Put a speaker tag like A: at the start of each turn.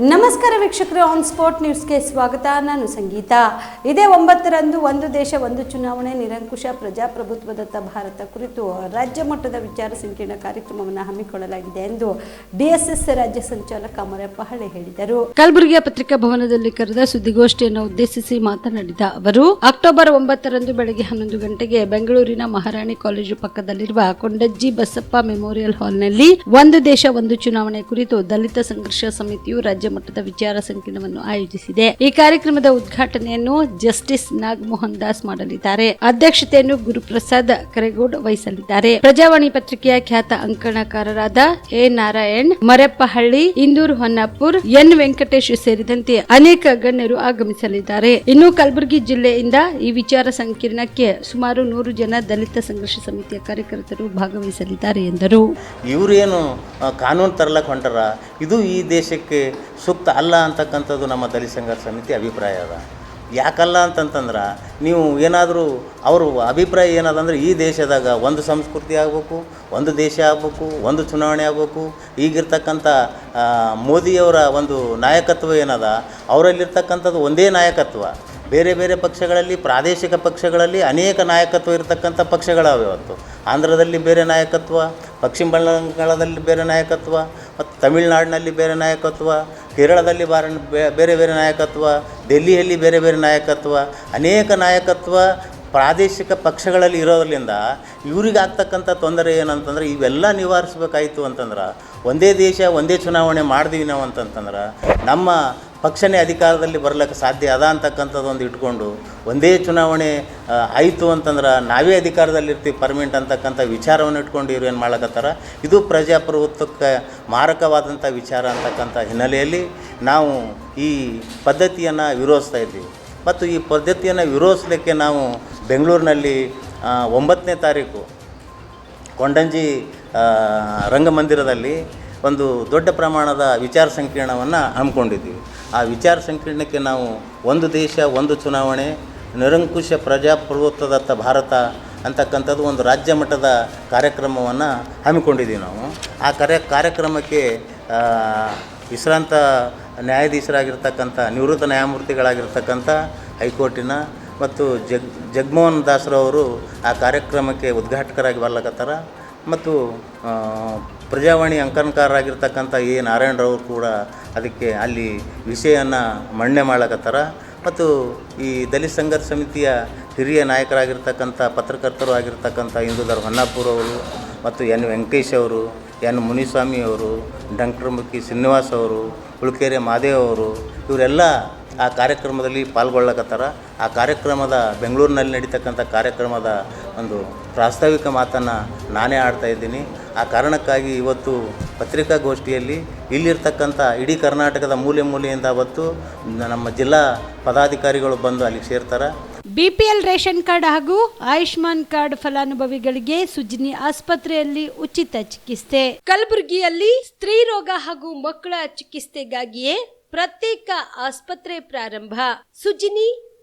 A: ನಮಸ್ಕಾರ ವೀಕ್ಷಕರು on spot ನ್ಯೂಸ್ಗೆ ಸ್ವಾಗತ. ನಾನು ಸಂಗೀತ. ಇದೇ ಒಂಬತ್ತರಂದು ಒಂದು ದೇಶ, ಒಂದು ಚುನಾವಣೆ, ನಿರಂಕುಶ ಪ್ರಜಾಪ್ರಭುತ್ವದತ್ತ ಭಾರತ ಕುರಿತು ರಾಜ್ಯ ಮಟ್ಟದ ವಿಚಾರ ಸಂಕಿರಣ ಕಾರ್ಯಕ್ರಮವನ್ನು ಹಮ್ಮಿಕೊಳ್ಳಲಾಗಿದೆ ಎಂದು ಡಿಎಸ್ಎಸ್ ರಾಜ್ಯ ಸಂಚಾಲಕ ಅಮರಪ್ಪ ಹಳೆ ಹೇಳಿದರು. ಕಲಬುರಗಿಯ ಪತ್ರಿಕಾ ಭವನದಲ್ಲಿ ಕರೆದ ಸುದ್ದಿಗೋಷ್ಠಿಯನ್ನು ಉದ್ದೇಶಿಸಿ ಮಾತನಾಡಿದ ಅವರು, ಅಕ್ಟೋಬರ್ ಒಂಬತ್ತರಂದು ಬೆಳಗ್ಗೆ ಹನ್ನೊಂದು ಗಂಟೆಗೆ ಬೆಂಗಳೂರಿನ ಮಹಾರಾಣಿ ಕಾಲೇಜು ಪಕ್ಕದಲ್ಲಿರುವ ಕೊಂಡಜ್ಜಿ ಬಸಪ್ಪ ಮೆಮೋರಿಯಲ್ ಹಾಲ್ನಲ್ಲಿ ಒಂದು ದೇಶ, ಒಂದು ಚುನಾವಣೆ ಕುರಿತು ದಲಿತ ಸಂಘರ್ಷ ಸಮಿತಿಯು ರಾಜ್ಯ ಮಟ್ಟದ ವಿಚಾರ ಸಂಕಿರಣವನ್ನು ಆಯೋಜಿಸಿದೆ. ಈ ಕಾರ್ಯಕ್ರಮದ ಉದ್ಘಾಟನೆಯನ್ನು ಜಸ್ಟಿಸ್ ನಾಗಮೋಹನ್ ದಾಸ್ ಮಾಡಲಿದ್ದಾರೆ. ಅಧ್ಯಕ್ಷತೆಯನ್ನು ಗುರುಪ್ರಸಾದ್ ಕರೆಗೌಡ್ ವಹಿಸಲಿದ್ದಾರೆ. ಪ್ರಜಾವಾಣಿ ಪತ್ರಿಕೆಯ ಖ್ಯಾತ ಅಂಕಣಕಾರರಾದ ಎ ನಾರಾಯಣ್, ಮರೆಪ್ಪಹಳ್ಳಿ, ಇಂದೂರು ಹೊನ್ನಾಪುರ್, ಎನ್ ವೆಂಕಟೇಶ್ ಸೇರಿದಂತೆ ಅನೇಕ ಗಣ್ಯರು ಆಗಮಿಸಲಿದ್ದಾರೆ. ಇನ್ನು ಕಲಬುರಗಿ ಜಿಲ್ಲೆಯಿಂದ ಈ ವಿಚಾರ ಸಂಕಿರಣಕ್ಕೆ ಸುಮಾರು ನೂರು ಜನ ದಲಿತ ಸಂಘರ್ಷ ಸಮಿತಿಯ ಕಾರ್ಯಕರ್ತರು ಭಾಗವಹಿಸಲಿದ್ದಾರೆ ಎಂದರು.
B: ಇವರೇನು ಕಾನೂನು ತರಲಕ್ಕೆ ಹೊಂಟಾರ? ಇದು ಈ ದೇಶಕ್ಕೆ ಸೂಕ್ತ ಅಲ್ಲ ಅಂತಕ್ಕಂಥದ್ದು ನಮ್ಮ ದಲಿತ ಸಂಘರ್ಷ ಸಮಿತಿ ಅಭಿಪ್ರಾಯ ಅದ. ಯಾಕಲ್ಲ ಅಂತಂತಂದ್ರೆ ನೀವು ಏನಾದರೂ ಅವರು ಅಭಿಪ್ರಾಯ ಏನದಂದ್ರೆ ಈ ದೇಶದಾಗ ಒಂದು ಸಂಸ್ಕೃತಿ ಆಗಬೇಕು, ಒಂದು ದೇಶ ಆಗಬೇಕು, ಒಂದು ಚುನಾವಣೆ ಆಗಬೇಕು. ಈಗಿರ್ತಕ್ಕಂಥ ಮೋದಿಯವರ ಒಂದು ನಾಯಕತ್ವ ಏನದ? ಅವರಲ್ಲಿರ್ತಕ್ಕಂಥದ್ದು ಒಂದೇ ನಾಯಕತ್ವ. ಬೇರೆ ಬೇರೆ ಪಕ್ಷಗಳಲ್ಲಿ, ಪ್ರಾದೇಶಿಕ ಪಕ್ಷಗಳಲ್ಲಿ ಅನೇಕ ನಾಯಕತ್ವ ಇರತಕ್ಕಂಥ ಪಕ್ಷಗಳಾವೆ ಇವತ್ತು ಆಂಧ್ರದಲ್ಲಿ ಬೇರೆ ನಾಯಕತ್ವ, ಪಶ್ಚಿಮ ಬಂಗಾಳದಲ್ಲಿ ಬೇರೆ ನಾಯಕತ್ವ, ಮತ್ತು ತಮಿಳುನಾಡಿನಲ್ಲಿ ಬೇರೆ ನಾಯಕತ್ವ ಕೇರಳದಲ್ಲಿ ಬಾರ ಬೇರೆ ಬೇರೆ ನಾಯಕತ್ವ ಡೆಲ್ಲಿಯಲ್ಲಿ ಬೇರೆ ಬೇರೆ ನಾಯಕತ್ವ, ಅನೇಕ ನಾಯಕತ್ವ ಪ್ರಾದೇಶಿಕ ಪಕ್ಷಗಳಲ್ಲಿ ಇರೋದ್ರಿಂದ ಇವರಿಗಾಗ್ತಕ್ಕಂಥ ತೊಂದರೆ ಏನಂತಂದ್ರೆ ಇವೆಲ್ಲ ನಿವಾರಿಸ್ಬೇಕಾಯ್ತು ಅಂತಂದ್ರೆ, ಒಂದೇ ದೇಶ, ಒಂದೇ ಚುನಾವಣೆ ಮಾಡಿದೀವಿ ನಾವು ಅಂತಂತಂದ್ರೆ, ನಮ್ಮ ಪಕ್ಷನೇ ಅಧಿಕಾರದಲ್ಲಿ ಬರಲಿಕ್ಕೆ ಸಾಧ್ಯ ಅದ ಅಂತಕ್ಕಂಥದ್ದೊಂದು ಇಟ್ಕೊಂಡು ಒಂದೇ ಚುನಾವಣೆ ಆಯಿತು ಅಂತಂದ್ರೆ ನಾವೇ ಅಧಿಕಾರದಲ್ಲಿರ್ತೀವಿ ಪರ್ಮನೆಂಟ್ ಅಂತಕ್ಕಂಥ ವಿಚಾರವನ್ನು ಇಟ್ಕೊಂಡು ಇವ್ರು ಏನು ಮಾಡ್ಲಕತ್ತಾರ? ಇದು ಪ್ರಜಾಪ್ರಭುತ್ವಕ್ಕೆ ಮಾರಕವಾದಂಥ ವಿಚಾರ ಅಂತಕ್ಕಂಥ ಹಿನ್ನೆಲೆಯಲ್ಲಿ ನಾವು ಈ ಪದ್ಧತಿಯನ್ನು ವಿರೋಧಿಸ್ತಾ ಇದ್ದೀವಿ. ಮತ್ತು ಈ ಪದ್ಧತಿಯನ್ನು ವಿರೋಧಿಸಲಿಕ್ಕೆ ನಾವು ಬೆಂಗಳೂರಿನಲ್ಲಿ ಒಂಬತ್ತನೇ ತಾರೀಕು, ಕೊಂಡಂಜಿ ರಂಗಮಂದಿರದಲ್ಲಿ ಒಂದು ದೊಡ್ಡ ಪ್ರಮಾಣದ ವಿಚಾರ ಸಂಕಿರಣವನ್ನು ಹಮ್ಮಿಕೊಂಡಿದ್ದೀವಿ. ಆ ವಿಚಾರ ಸಂಕಿರಣಕ್ಕೆ ನಾವು ಒಂದು ದೇಶ, ಒಂದು ಚುನಾವಣೆ, ನಿರಂಕುಶ ಪ್ರಜಾಪ್ರಭುತ್ವದತ್ತ ಭಾರತ ಅಂತಕ್ಕಂಥದ್ದು ಒಂದು ರಾಜ್ಯ ಮಟ್ಟದ ಕಾರ್ಯಕ್ರಮವನ್ನು ಹಮ್ಮಿಕೊಂಡಿದ್ದೀವಿ ನಾವು. ಆ ಕಾರ್ಯ, ಕಾರ್ಯಕ್ರಮಕ್ಕೆ ವಿಶ್ರಾಂತ ನ್ಯಾಯಾಧೀಶರಾಗಿರ್ತಕ್ಕಂಥ, ನಿವೃತ್ತ ನ್ಯಾಯಮೂರ್ತಿಗಳಾಗಿರ್ತಕ್ಕಂಥ ಹೈಕೋರ್ಟಿನ ಮತ್ತು ಜಗ್, ಜಗಮೋಹನ್ ದಾಸರವರು ಆ ಕಾರ್ಯಕ್ರಮಕ್ಕೆ ಉದ್ಘಾಟಕರಾಗಿ ಬರ್ಲಕತ್ತಾರ. ಮತ್ತು ಪ್ರಜಾವಾಣಿ ಅಂಕಣಕಾರರಾಗಿರ್ತಕ್ಕಂಥ ಎ ನಾರಾಯಣರವರು ಕೂಡ ಅದಕ್ಕೆ ಅಲ್ಲಿ ವಿಷಯವನ್ನು ಮಣ್ಣೆ ಮಾಡ್ಲಕತ್ತಾರ ಮತ್ತು ಈ ದಲಿತ ಸಂಘರ್ಷ ಸಮಿತಿಯ ಹಿರಿಯ ನಾಯಕರಾಗಿರ್ತಕ್ಕಂಥ, ಪತ್ರಕರ್ತರು ಆಗಿರ್ತಕ್ಕಂಥ ಹಿಂದೂಧರ್ ಹೊನ್ನಾಪುರ್ ಅವರು ಮತ್ತು ಎನ್ ವೆಂಕಟೇಶ್ ಅವರು, ಎನ್ ಮುನಿಸ್ವಾಮಿ ಅವರು ಡಂಕ್ರಮುಖಿ ಶ್ರೀನಿವಾಸ್ ಅವರು, ಉಳ್ಕೆರೆ ಮಾದೇವ್ ಅವರು, ಇವರೆಲ್ಲ ಆ ಕಾರ್ಯಕ್ರಮದಲ್ಲಿ ಪಾಲ್ಗೊಳ್ಳಕತ್ತಾರ. ಆ ಕಾರ್ಯಕ್ರಮದ ಬೆಂಗಳೂರಿನಲ್ಲಿ ನಡೀತಕ್ಕಂಥ ಕಾರ್ಯಕ್ರಮದ ಒಂದು ಪ್ರಾಸ್ತಾವಿಕ ಮಾತನ್ನು ನಾನೇ ಆಡ್ತಾ ಇದ್ದೀನಿ. ಆ ಕಾರಣಕ್ಕಾಗಿ ಇವತ್ತು ಪತ್ರಿಕಾಗೋಷ್ಠಿಯಲ್ಲಿ ಇಲ್ಲಿರ್ತಕ್ಕಂಥ ಇಡೀ ಕರ್ನಾಟಕದ ಮೂಲೆ ಮೂಲೆಯಿಂದ ಅವತ್ತು ನಮ್ಮ ಜಿಲ್ಲಾ ಪದಾಧಿಕಾರಿಗಳು ಬಂದು ಅಲ್ಲಿಗೆ ಸೇರ್ತಾರೆ.
A: ಬಿಪಿಎಲ್ ರೇಷನ್ ಕಾರ್ಡ್ ಹಾಗೂ ಆಯುಷ್ಮಾನ್ ಕಾರ್ಡ್ ಫಲಾನುಭವಿಗಳಿಗೆ ಸುಜಿನಿ ಆಸ್ಪತ್ರೆಯಲ್ಲಿ ಉಚಿತ ಚಿಕಿತ್ಸೆ. ಕಲಬುರಗಿಯಲ್ಲಿ ಸ್ತ್ರೀ ರೋಗ ಹಾಗೂ ಮಕ್ಕಳ ಚಿಕಿತ್ಸೆಗಾಗಿಯೇ ಪ್ರತ್ಯೇಕ ಆಸ್ಪತ್ರೆ ಪ್ರಾರಂಭ. ಸುಜಿನಿ